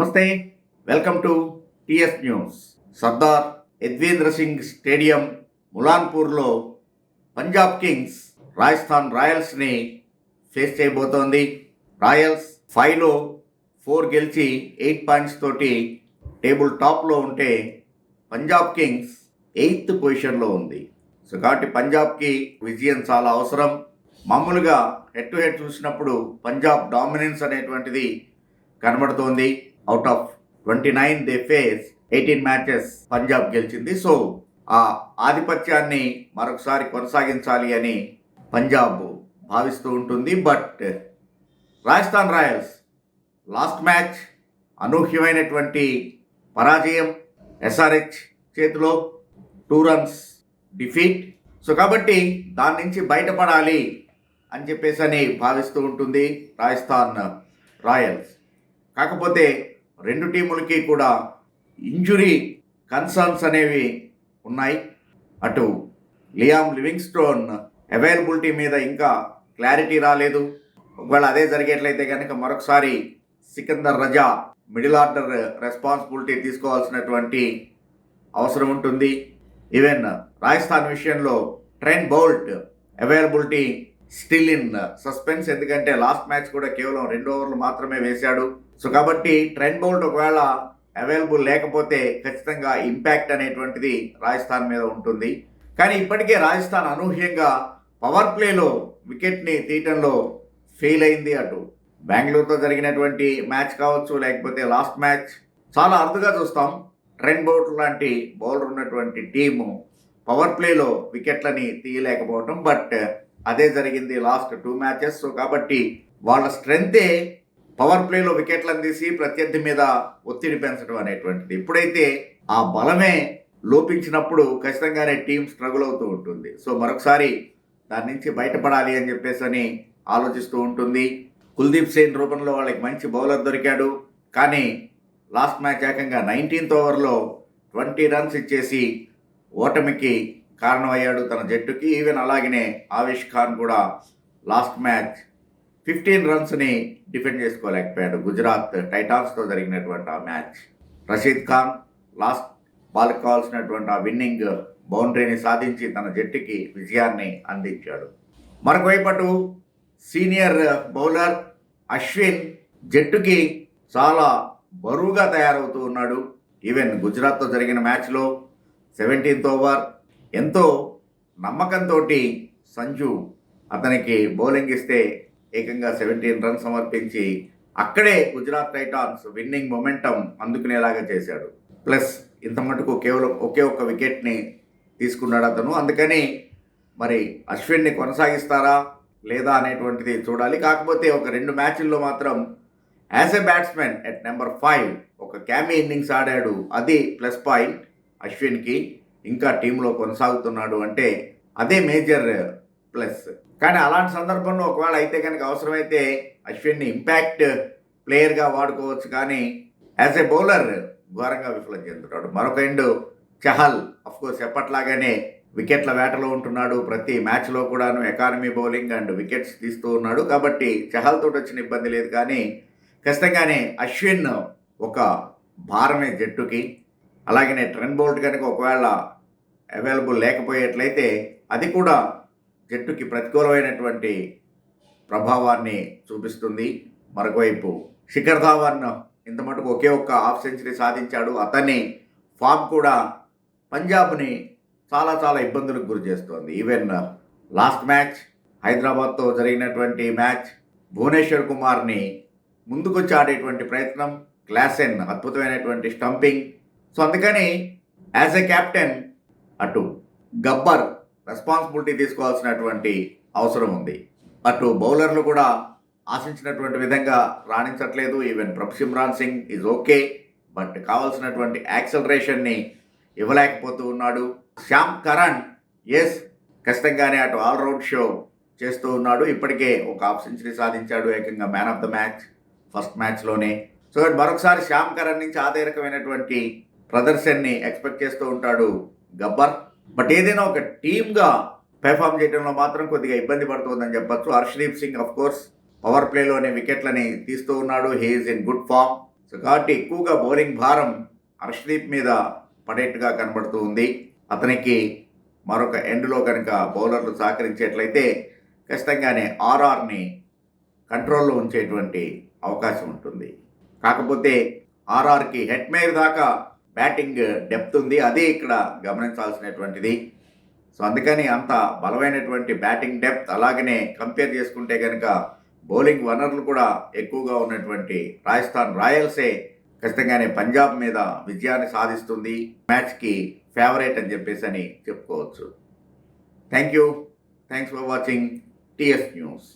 నమస్తే welcome to TS news. Sardar Yadvendra Singh stadium ములాన్పూర్లో Punjab Kings Rajasthan రాయల్స్ని face చేయబోతోంది. Royals ఫైవ్లో ఫోర్ గెలిచి ఎయిట్ పాయింట్స్ తోటి టేబుల్ టాప్లో ఉంటే పంజాబ్ కింగ్స్ ఎయిత్ పొజిషన్లో ఉంది. సో కాబట్టి పంజాబ్కి విజయం చాలా అవసరం. మామూలుగా హెడ్ టు హెడ్ చూసినప్పుడు పంజాబ్ డామినెన్స్ అనేటువంటిది కనబడుతోంది. Out of twenty nine they face eighteen matches Punjab గెలిచింది. సో ఆ ఆధిపత్యాన్ని మరొకసారి కొనసాగించాలి అని పంజాబ్ భావిస్తూ ఉంటుంది. But Rajasthan Royals last match అనూహ్యమైనటువంటి పరాజయం. ఎస్ఆర్హెచ్ చేతిలో టూ రన్స్ డిఫీట్ సో కాబట్టి దాని నుంచి బయటపడాలి అని చెప్పేసి అని భావిస్తూ ఉంటుంది రాజస్థాన్ రాయల్స్. కాకపోతే రెండు టీములకి కూడా ఇంజురీ కన్సర్న్స్ అనేవి ఉన్నాయి. అటు లియామ్ లివింగ్స్టోన్ అవైలబిలిటీ మీద ఇంకా క్లారిటీ రాలేదు. ఒకవేళ అదే జరిగేట్లయితే కనుక మరొకసారి Sikandar Raza middle order responsibility తీసుకోవాల్సినటువంటి అవసరం ఉంటుంది. ఈవెన్ రాజస్థాన్ విషయంలో Trent Boult availability still in suspense. ఎందుకంటే లాస్ట్ మ్యాచ్ కూడా కేవలం రెండు ఓవర్లు మాత్రమే వేశాడు. సో కాబట్టి ట్రెండ్ బౌల్ట్ ఒకవేళ అవైలబుల్ లేకపోతే ఖచ్చితంగా ఇంపాక్ట్ అనేటువంటిది రాజస్థాన్ మీద ఉంటుంది. కానీ ఇప్పటికే రాజస్థాన్ అనూహ్యంగా పవర్ ప్లేలో వికెట్ని తీయటంలో ఫెయిల్ అయింది అటు. బెంగళూరుతో జరిగినటువంటి మ్యాచ్ కావచ్చు లేకపోతే లాస్ట్ మ్యాచ్ చాలా అరుదుగా చూస్తాం. ట్రెండ్ బౌల్ట్ లాంటి బౌలర్ ఉన్నటువంటి టీము పవర్ ప్లేలో వికెట్లని తీయలేకపోవటం బట్ అదే జరిగింది లాస్ట్ టూ మ్యాచెస్. సో కాబట్టి వాళ్ళ స్ట్రెంతే పవర్ ప్లేలో వికెట్లను తీసి ప్రత్యర్థి మీద ఒత్తిడి పెంచడం అనేటువంటిది. ఎప్పుడైతే ఆ బలమే లోపించినప్పుడు ఖచ్చితంగానే టీం స్ట్రగుల్ అవుతూ ఉంటుంది. సో మరొకసారి దాని నుంచి బయటపడాలి అని చెప్పేసి అని ఆలోచిస్తూ ఉంటుంది. కుల్దీప్ సేన్ రూపంలో వాళ్ళకి మంచి బౌలర్ దొరికాడు. కానీ లాస్ట్ మ్యాచ్ ఏకంగా నైన్టీన్త్ ఓవర్లో ట్వంటీ రన్స్ ఇచ్చేసి ఓటమికి కారణమయ్యాడు తన జట్టుకి. ఈవెన్ అలాగనే ఆవిష్ ఖాన్ కూడా లాస్ట్ మ్యాచ్ ఫిఫ్టీన్ రన్స్ని డిఫెండ్ చేసుకోలేకపోయాడు గుజరాత్ టైటాన్స్తో జరిగినటువంటి ఆ మ్యాచ్. రషీద్ ఖాన్ లాస్ట్ బాల్కి కావాల్సినటువంటి ఆ విన్నింగ్ బౌండరీని సాధించి తన జట్టుకి విజయాన్ని అందించాడు. మరొకవైపటు సీనియర్ బౌలర్ అశ్విన్ జట్టుకి చాలా బరువుగా తయారవుతూ ఉన్నాడు. ఈవెన్ గుజరాత్తో జరిగిన మ్యాచ్లో సెవెంటీన్త్ ఓవర్ ఎంతో నమ్మకంతో సంజు అతనికి బౌలింగ్ ఇస్తే ఏకంగా సెవెంటీన్ రన్స్ సమర్పించి అక్కడే గుజరాత్ టైటాన్స్ విన్నింగ్ మొమెంటం అందుకునేలాగా చేశాడు. ప్లస్ ఇంత మటుకు కేవలం ఒకే ఒక్క వికెట్ని తీసుకున్నాడు అతను. అందుకని మరి అశ్విన్ని కొనసాగిస్తారా లేదా అనేటువంటిది చూడాలి. కాకపోతే ఒక రెండు మ్యాచ్ల్లో మాత్రం as a batsman at number five ఒక క్యామీ ఇన్నింగ్స్ ఆడాడు. అది ప్లస్ పాయింట్ అశ్విన్కి ఇంకా టీంలో కొనసాగుతున్నాడు. అంటే అదే మేజర్ ప్లస్. కానీ అలాంటి సందర్భంలో ఒకవేళ అయితే కనుక అవసరమైతే అశ్విన్ని ఇంపాక్ట్ ప్లేయర్గా వాడుకోవచ్చు. కానీ యాజ్ ఏ బౌలర్ ఘోరంగా విఫలం చెందుతాడు మరొక ఎండు చహల్ కోర్స్ ఎప్పట్లాగానే వికెట్ల వేటలో ఉంటున్నాడు. ప్రతి మ్యాచ్లో కూడాను ఎకానమీ బౌలింగ్ అండ్ వికెట్స్ తీస్తూ ఉన్నాడు. కాబట్టి చహల్ తోటి వచ్చిన ఇబ్బంది లేదు. కానీ ఖచ్చితంగానే అశ్విన్ ఒక భారమే జట్టుకి. అలాగనే ట్రెండ్ బోల్ట్ కనుక ఒకవేళ అవైలబుల్ లేకపోయేట్లయితే అది కూడా జట్టుకి ప్రతికూలమైనటువంటి ప్రభావాన్ని చూపిస్తుంది. మరొకవైపు శిఖర్ ధావన్ ఇంత మటుకు ఒకే ఒక్క హాఫ్ సెంచరీ సాధించాడు. అతన్ని ఫామ్ కూడా పంజాబ్ని చాలా చాలా ఇబ్బందులకు గురి చేస్తోంది. ఈవెన్ లాస్ట్ మ్యాచ్ హైదరాబాద్తో జరిగినటువంటి మ్యాచ్ భువనేశ్వర్ కుమార్ని ముందుకొచ్చి ఆడేటువంటి ప్రయత్నం క్లాసెన్ అద్భుతమైనటువంటి స్టంపింగ్. సో అందుకని యాజ్ ఎ కెప్టెన్ అటు గబ్బర్ రెస్పాన్సిబిలిటీ తీసుకోవాల్సినటువంటి అవసరం ఉంది. అటు బౌలర్లు కూడా ఆశించినటువంటి విధంగా రాణించట్లేదు. Even Prabhsimran Singh is okay but కావాల్సినటువంటి యాక్సలరేషన్ని ఇవ్వలేకపోతూ ఉన్నాడు. శ్యామ్ కరణ్ ఎస్ ఖచ్చితంగానే అటు ఆల్రౌండ్ షో చేస్తూ ఉన్నాడు. ఇప్పటికే ఒక హాఫ్ సెంచరీ సాధించాడు ఏకంగా man of the match first మ్యాచ్లోనే so మరొకసారి శ్యామ్ కరణ్ నుంచి అదే ప్రదర్శన్ని ప్రదర్శనని ఎక్స్పెక్ట్ చేస్తూ ఉంటాడు గబ్బర్. బట్ ఏదైనా ఒక టీమ్గా పెర్ఫామ్ చేయడంలో మాత్రం కొద్దిగా ఇబ్బంది పడుతుందని చెప్పచ్చు. Harshdeep Singh of course power ప్లేలోనే వికెట్లని తీస్తూ ఉన్నాడు. He is in good form so కాబట్టి ఎక్కువగా బౌలింగ్ భారం హర్షదీప్ మీద పడేట్టుగా కనబడుతూ ఉంది. అతనికి మరొక ఎండ్లో కనుక బౌలర్లు సహకరించేట్లయితే ఖచ్చితంగానే ఆర్ఆర్ని కంట్రోల్లో ఉంచేటువంటి అవకాశం ఉంటుంది. కాకపోతే ఆర్ఆర్కి హెడ్ మేర్ దాకా బ్యాటింగ్ డెప్త్ ఉంది. అదే ఇక్కడ గమనించాల్సినటువంటిది. సో అందుకని అంత బలమైనటువంటి బ్యాటింగ్ డెప్త్ అలాగనే కంపేర్ చేసుకుంటే కనుక బౌలింగ్ వనరులు కూడా ఎక్కువగా ఉన్నటువంటి రాజస్థాన్ రాయల్సే ఖచ్చితంగానే పంజాబ్ మీద విజయాన్ని సాధిస్తుంది. మ్యాచ్కి ఫేవరెట్ అని చెప్పేసి అని చెప్పుకోవచ్చు. Thank you. Thanks for watching TS news.